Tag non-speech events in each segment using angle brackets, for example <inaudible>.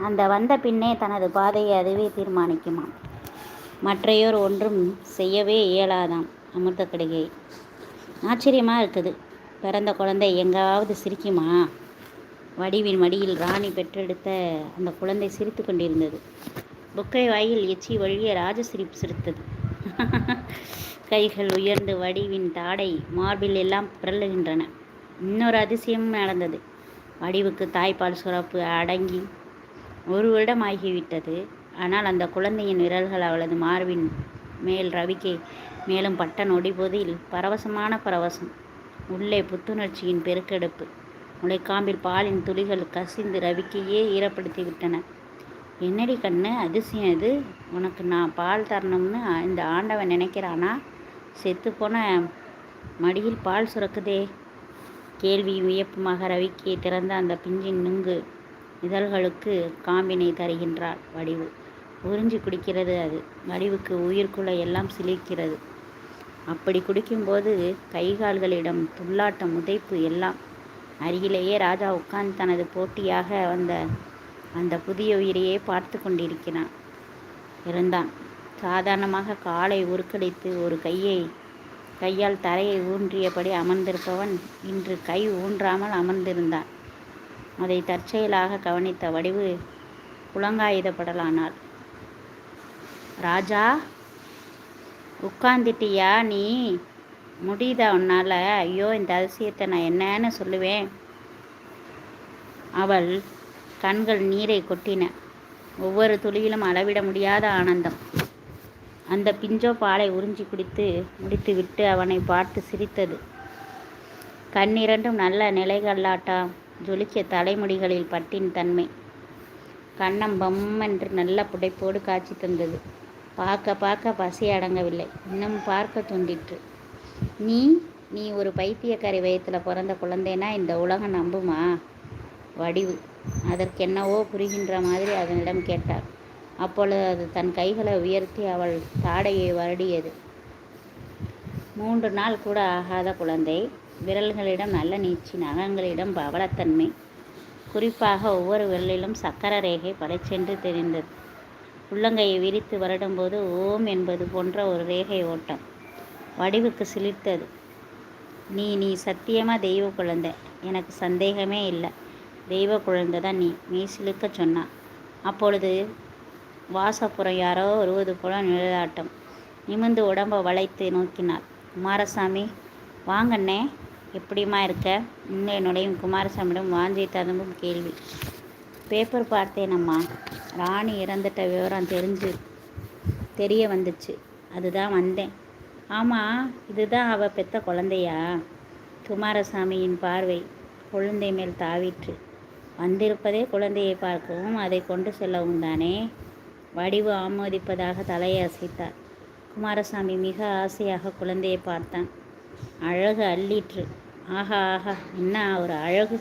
அந்த வந்த பின்னே தனது பாதையை அதுவே தீர்மானிக்குமாம். மற்றையோர் ஒன்றும் செய்யவே இயலாதாம் அமிர்த கடிகை ஆச்சரியமாக இருக்குது. பிறந்த குழந்தை எங்காவது சிரிக்குமா? வடிவின் மடியில் ராணி பெற்றெடுத்த அந்த குழந்தை சிரித்து கொண்டிருந்தது. புக்கை வாயில் எச்சி வழிய ராஜசிரிப்பு சிரித்தது. <laughs> கைகள் உயர்ந்து வடிவின் தாடை மார்பில் எல்லாம் பிறழுகின்றன இன்னொரு அதிசயமும் நடந்தது. வடிவுக்கு தாய்ப்பால் சுரப்பு அடங்கி ஒரு வருடம் ஆகிவிட்டது ஆனால் அந்த குழந்தையின் விரல்கள் அவளது மார்பின் மேல் ரவிக்கை மேலும் பட்ட நொடிபோதில் பரவசமான பரவசம். உள்ளே புத்துணர்ச்சியின் பெருக்கெடுப்பு. முளைக்காம்பில் பாலின் துளிகள் கசிந்து ரவிக்கையே ஈரப்படுத்தி விட்டன என்னடி கண்ணு அதிசயம் இது? உனக்கு நான் பால் தரணும்னு இந்த ஆண்டவன் நினைக்கிறானா? செத்துப்போன மடியில் பால் சுரக்குதே. கேள்வியும் வியப்புமாக ரவிக்கையை திறந்த அந்த பிஞ்சின் நுங்கு இதழ்களுக்கு காம்பினை தருகின்றாள் வடிவு. உறிஞ்சி குடிக்கிறது அது. வடிவுக்கு உயிர்க்குள்ள எல்லாம் சிலிக்கிறது அப்படி குடிக்கும்போது கைகால்களிடம் துள்ளாட்டம் உதைப்பு எல்லாம். அருகிலேயே ராஜா உட்கார்ந்து தனது போட்டியாக வந்த அந்த புதிய உயிரையே பார்த்து கொண்டிருக்கிறான். இருந்தான். சாதாரணமாக காலை உருக்கடித்து ஒரு கையை கையால் தரையை ஊன்றியபடி அமர்ந்திருப்பவன் இன்று கை ஊன்றாமல் அமர்ந்திருந்தான். அதை தற்செயலாக கவனித்த வடிவு குலங்காயுதப்படலானாள் ராஜா உட்காந்துட்டியா நீ? முடியுதா உன்னால்? ஐயோ இந்த அதிசயத்தை நான் என்னன்னு சொல்லுவேன். அவள் கண்கள் நீரை கொட்டின. ஒவ்வொரு துளியிலும் அளவிட முடியாத ஆனந்தம். அந்த பிஞ்சோ பாலை உறிஞ்சி குடித்து முடித்துவிட்டு அவனை பார்த்து சிரித்தது. கண்ணிரண்டும் நல்ல நிலைகளாட்டாம் ஜொலிக்க தலைமுடிகளில் பட்டின் தன்மை. கண்ணம் பம் என்று நல்ல புடைப்போடு காட்சி தந்தது. பார்க்க பார்க்க பசி அடங்கவில்லை. இன்னும் பார்க்க துண்டிற்று. நீ நீ ஒரு பைத்தியக்காரி வயத்தில் பிறந்த குழந்தைனா இந்த உலகம் நம்புமா? வடிவு. அதற்கென்னவோ புரிகின்ற மாதிரி அதனிடம் கேட்டார். அப்பொழுது அது தன் கைகளை உயர்த்தி அவள் தாடையை வருடியது. மூன்று நாள் கூட ஆகாத குழந்தை. விரல்களிடம் நல்ல நீச்சி நகங்களிடம் பவளத்தன்மை. குறிப்பாக ஒவ்வொரு விரலிலும் சக்கர ரேகை படைச்சென்று தெரிந்தது. உள்ளங்கையை விரித்து வருடும்போது ஓம் என்பது போன்ற ஒரு ரேகை ஓட்டம் வடிவுக்கு சிலிர்த்தது. நீ நீ சத்தியமாக தெய்வ குழந்தை? எனக்கு சந்தேகமே இல்லை. தெய்வ குழந்தை தான் நீ மீசிலுக்க சொன்னான். அப்பொழுது வாசப்புறம் யாரோ வருவது போல நிழலாட்டம். நிமிந்து உடம்பை வளைத்து நோக்கினார் குமாரசாமி வாங்கண்ணே. எப்படிமா இருக்க? இன்னும் நுழையும் குமாரசாமியிடம் வாஞ்சி ததும்பும் கேள்வி. பேப்பர் பார்த்தேனம்மா. ராணி இறந்துட்ட விவரம் தெரிஞ்சு தெரிய வந்துச்சு. அதுதான் வந்தேன். ஆமாம் இதுதான் அவள் பெத்த குழந்தையா? குமாரசாமியின் பார்வை குழந்தை மேல் தாவிற்று. வந்திருப்பதே குழந்தையை பார்க்கவும் அதை கொண்டு செல்லவும் தானே? வடிவு ஆமோதிப்பதாக தலையை அசைத்தார். குமாரசாமி மிக ஆசையாக குழந்தையை பார்த்தான். அழகு அள்ளிற்று. ஆஹா ஆஹா என்ன ஒரு அழகு?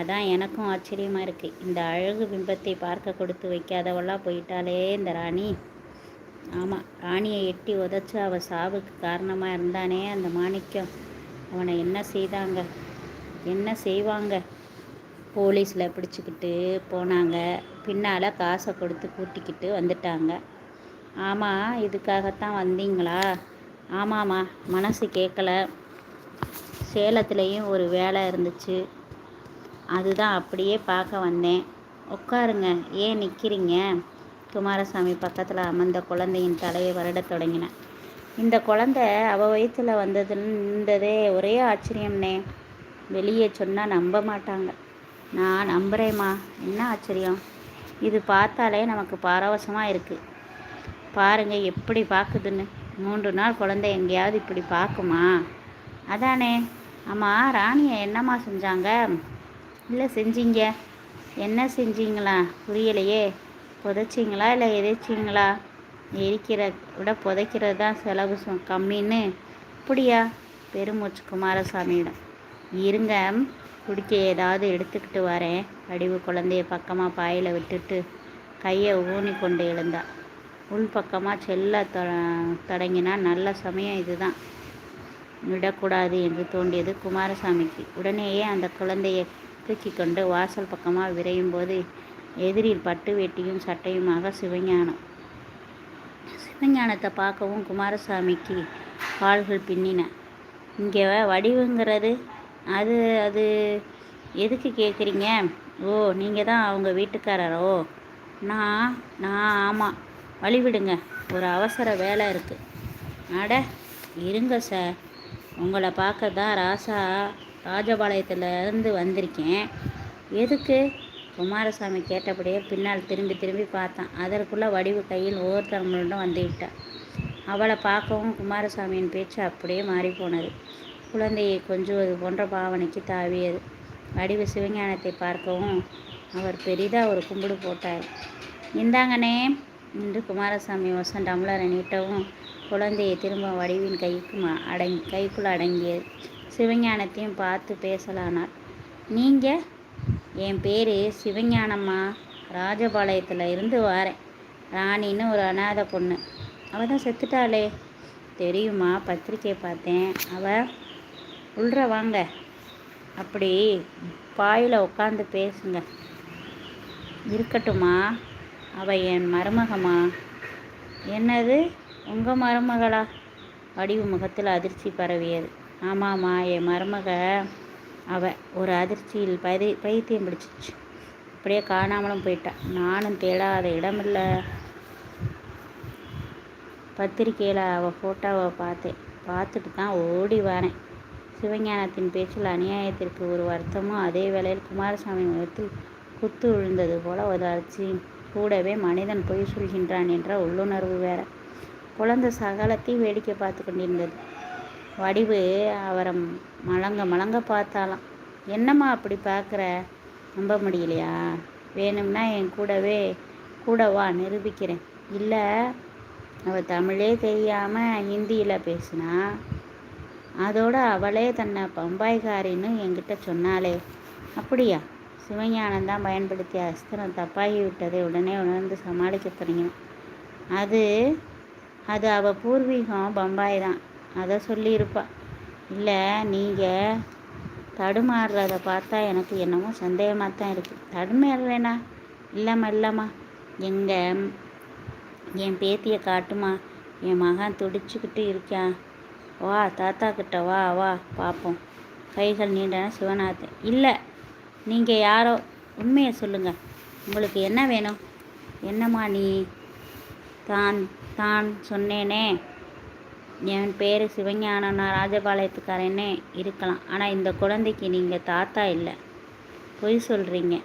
அதான் எனக்கும் ஆச்சரியமாக இருக்குது இந்த அழகு பிம்பத்தை பார்க்க கொடுத்து வைக்காதவளாக போயிட்டாலே இந்த ராணி. ஆமாம் ராணியை எட்டி உதச்சி அவள் சாவுக்கு காரணமாக இருந்தானே அந்த மாணிக்கம். அவனை என்ன செய்தாங்க? என்ன செய்வாங்க? போலீஸில் பிடிச்சிக்கிட்டு போனாங்க. பின்னால் காசை கொடுத்து கூட்டிக்கிட்டு வந்துட்டாங்க. ஆமாம் இதுக்காகத்தான் வந்தீங்களா? ஆமாம்மா மனசு கேட்கல. சேலத்துலேயும் ஒரு வேலை இருந்துச்சு. அதுதான் அப்படியே பார்க்க வந்தேன். உட்காருங்க ஏன் நிற்கிறீங்க குமாரசாமி பக்கத்தில் அமர்ந்த குழந்தையின் தலையை வருடத் தொடங்கினேன் இந்த குழந்தை அவள் வயிற்றில் வந்ததுன்றதே ஒரே ஆச்சரியம்னே. வெளியே சொன்னால் நம்ப மாட்டாங்க. நான் நம்புகிறேம்மா என்ன ஆச்சரியம்? இது பார்த்தாலே நமக்கு பாரவசமாக இருக்குது பாருங்கள் எப்படி பார்க்குதுன்னு. மூன்று நாள் குழந்தை எங்கேயாவது இப்படி பார்க்குமா? அதானே. ஆமாம் ராணியை என்னம்மா செஞ்சாங்க? இல்லை செஞ்சீங்க? என்ன செஞ்சீங்களா? புரியலையே. புதைச்சிங்களா இல்லை எதைச்சிங்களா எரிக்கிற விட புதைக்கிறது தான் செலவு கம்மின்னு. அப்படியா? பெருமூச்சு குமாரசாமியிடம் இருங்க குடிக்க ஏதாவது எடுத்துக்கிட்டு வரேன். வடிவு குழந்தைய பக்கமாக பாயில் விட்டுட்டு கையை ஊனி கொண்டு எழுந்தா. உள்பக்கமாக செல்ல தொ தொடங்கினா நல்ல சமயம் இதுதான். விடக்கூடாது என்று தோன்றியது குமாரசாமிக்கு. உடனேயே அந்த குழந்தையை தூக்கி கொண்டு வாசல் பக்கமாக விரையும் போது எதிரில் பட்டு வேட்டியும் சட்டையுமாக சிவஞானம். சிவஞானத்தை பார்க்கவும் குமாரசாமிக்கு கால்கள் பின்னின. இங்கே வடிவுங்கிறது. அது அது எதுக்கு கேட்குறீங்க ஓ நீங்கள் தான் அவங்க வீட்டுக்காரரோ? நான் நான் ஆமாம் வழிவிடுங்க. ஒரு அவசர வேலை இருக்குது அட இருங்க சார் உங்களை பார்க்க தான் ராசா ராஜபாளையத்துலேருந்து வந்திருக்கேன். எதுக்கு? குமாரசாமி கேட்டபடியே பின்னால் திரும்பி திரும்பி பார்த்தான். அதற்குள்ளே வடிவு கையில் ஒவ்வொருத்தவங்களிடம் வந்துவிட்டாள் அவளை பார்க்கவும் குமாரசாமியின் பேச்சு அப்படியே மாறிப்போனது. குழந்தையை கொஞ்சுவது போன்ற பாவனைக்கு தாவியது. வடிவு சிவஞானத்தை பார்க்கவும் அவர் பெரிதாக ஒரு கும்பிடு போட்டார். இந்தாங்கண்ணே. என்று குமாரசாமி வசம் டம்ளரை நீட்டவும் குழந்தையை திரும்ப வடிவின் கைக்கு அடங்கி கைக்குள் அடங்கியது. சிவஞானத்தையும் பார்த்து பேசலானார். நீங்கள் என் பேர் சிவஞானம்மா. ராஜபாளையத்தில் இருந்து வரேன். ராணின்னு ஒரு அனாத பொண்ணு. அவள் தான் செத்துட்டாளே. தெரியுமா? பத்திரிக்கை பார்த்தேன். அவள் உள்ற வாங்க. அப்படி பாயில் உட்காந்து பேசுங்க. இருக்கட்டுமா அவள் என் மருமகமா? என்னது? உங்கள் மருமகளா? வடிவு முகத்தில் அதிர்ச்சி பரவியது. ஆமாம்மா என் மருமக அவ ஒரு அதிர்ச்சியில் பதி பைத்தியம் பிடிச்சிச்சு. அப்படியே காணாமலும் போயிட்டான் நானும் தேடாத இடமில்லை. பத்திரிக்கையில் அவள் ஃபோட்டோவை பார்த்தேன். பார்த்துட்டு தான் ஓடி வரேன். சிவஞானத்தின் பேச்சில் அநியாயத்திற்கு ஒரு வருத்தமும் அதே வேளையில் குமாரசாமி முகத்தில் குத்து விழுந்தது போல ஒரு அரிசி கூடவே மனிதன் பொய் சொல்கின்றான் என்ற உள்ளுணர்வு வேற. குழந்தை சகலத்தையும் வேடிக்கை பார்த்து கொண்டிருந்தது. வடிவு அவரை மலங்க மலங்க பார்த்தாலாம் என்னம்மா அப்படி பார்க்குற? நம்ப முடியலையா? வேணும்னா என் கூடவே கூடவா நிரூபிக்கிறேன். இல்லை அவள் தமிழே தெரியாமல் ஹிந்தியில் பேசினா? அதோடு அவளே தன்னை பம்பாய்காரின்னு என்கிட்ட சொன்னாலே அப்படியா? சிவஞானம் தான் பயன்படுத்திய அஸ்திரம் தப்பாகி விட்டதை உடனே உணர்ந்து சமாளிக்க தொடங்கினான். அது அது அவள் பூர்வீகம் பம்பாய் தான் அதை சொல்லியிருப்பா. இல்லை நீங்கள் தடுமாறுறத பார்த்தா எனக்கு என்னமோ சந்தேகமாக தான் இருக்குது தடுமாறுறேனா? இல்லைம்மா இல்லைம்மா எங்கள் என் பேத்தியை காட்டுமா? என் மகன் துடிச்சுக்கிட்டு இருக்கான் வா தாத்தா கிட்ட வா வா பார்ப்போம் கைகள் நீண்டன சிவநாதன். இல்லை நீங்கள் யாரோ உண்மையை சொல்லுங்கள் உங்களுக்கு என்ன வேணும்? என்னம்மா நீ? தான் தான் சொன்னேனே. என் பேர் சிவஞானம் நான் ராஜபாளையத்துக்காரனே இருக்கலாம். ஆனால் இந்த குழந்தைக்கு நீங்கள் தாத்தா இல்லை. பொய் சொல்கிறீங்க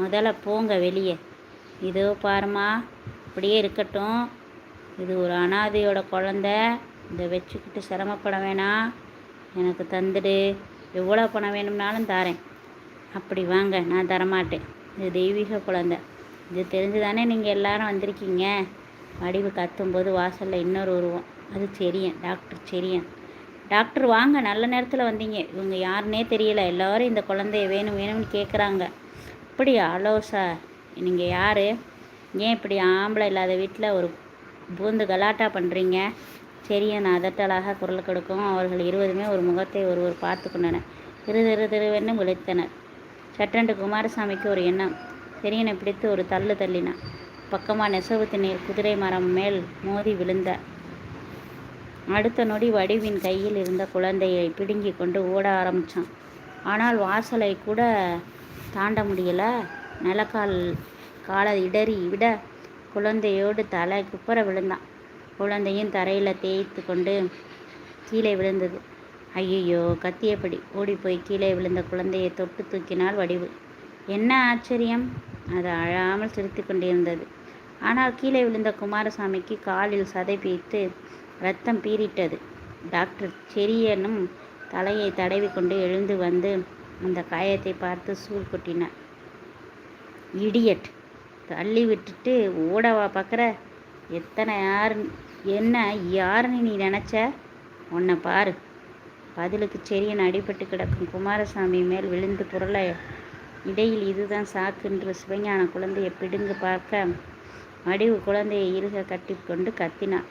முதல்ல போங்க வெளியே. இதோ பாருமா அப்படியே இருக்கட்டும். இது ஒரு அனாதையோட குழந்த. இதை வச்சுக்கிட்டு சிரமப்பட வேணாம். எனக்கு தந்துடு. எவ்வளோ பணம் வேணும்னாலும் தாரேன். அப்படி வாங்க நான் தரமாட்டேன். இது தெய்வீக குழந்தை. இது தெரிஞ்சு தானே நீங்கள் எல்லாரும் வந்திருக்கீங்க? வடிவு கத்தும்போது வாசலில் இன்னொரு உருவம். அது செரியன் டாக்டர் செரியன் டாக்டர் வாங்க நல்ல நேரத்தில் வந்தீங்க. இவங்க யாருன்னே தெரியல. எல்லோரும் இந்த குழந்தைய வேணும் வேணும்னு கேட்குறாங்க அப்படியா ஹலோ சார். நீங்கள் யார்? ஏன் இப்படி ஆம்பளை இல்லாத வீட்டில் ஒரு பூந்து கலாட்டா பண்ணுறீங்க செரியன் அதட்டலாக குரல் கொடுக்கும் அவர்கள் இருவருமே ஒரு முகத்தை ஒருவர் பார்த்து கொண்டனர். திரு திரு திருவென்னு விழித்தனர் சட்டென்று குமாரசாமிக்கு ஒரு எண்ணம். செரியனை பிடித்து ஒரு தள்ளு தள்ளினான் பக்கமாக நெசவு நீர் குதிரை மரம் மேல் மோதி விழுந்த. அடுத்த நொடி வடிவின் கையில் இருந்த குழந்தையை பிடுங்கி கொண்டு ஓட ஆரம்பித்தான் ஆனால் வாசலை கூட தாண்ட முடியல. நிலக்கால் காலை இடறி விட குழந்தையோடு தலை குப்புற விழுந்தான். குழந்தையும் தரையில் தேய்த்து கொண்டு கீழே விழுந்தது. ஐயையோ கத்தியபடி ஓடிப்போய் கீழே விழுந்த குழந்தையை தொட்டு தூக்கினால் வடிவு. என்ன ஆச்சரியம்? அது அழாமல் சிரித்து கொண்டிருந்தது. ஆனால் கீழே விழுந்த குமாரசாமிக்கு காலில் சதை பீத்து ரத்தம் பீறிட்டது. டாக்டர் செரியனும் தலையை தடவி கொண்டு எழுந்து வந்து அந்த காயத்தை பார்த்து சூழ் கொட்டினார். இடியட் தள்ளி விட்டுட்டு ஓடவா பார்க்குற எத்தனை யார் என்ன யாருன்னு நீ நினச்ச? உன்னை பாரு. பதிலுக்கு செரியன் அடிபட்டு கிடக்கும் குமாரசாமி மேல் விழுந்து புரள இடையில் இதுதான் சாக்குன்று சிவஞான குழந்தையை பிடுங்கு பார்க்க வடிவு குழந்தையை இருக கட்டி கொண்டு கத்தினான்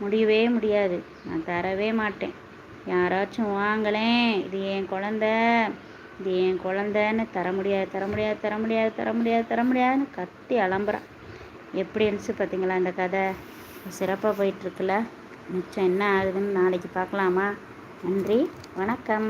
முடியவே முடியாது நான் தரவே மாட்டேன். யாராச்சும் வாங்களேன் இது என் குழந்த இது என் குழந்தைன்னு தர முடியாது தர முடியாது தர முடியாது தர முடியாது தர முடியாதுன்னு கத்தி அலம்புறான். எப்படி இருந்துச்சு பார்த்தீங்களா இந்த கதை? சிறப்பாக போயிட்டுருக்குல்ல மிச்சம் என்ன ஆகுதுன்னு நாளைக்கு பார்க்கலாமா? நன்றி. வணக்கம்.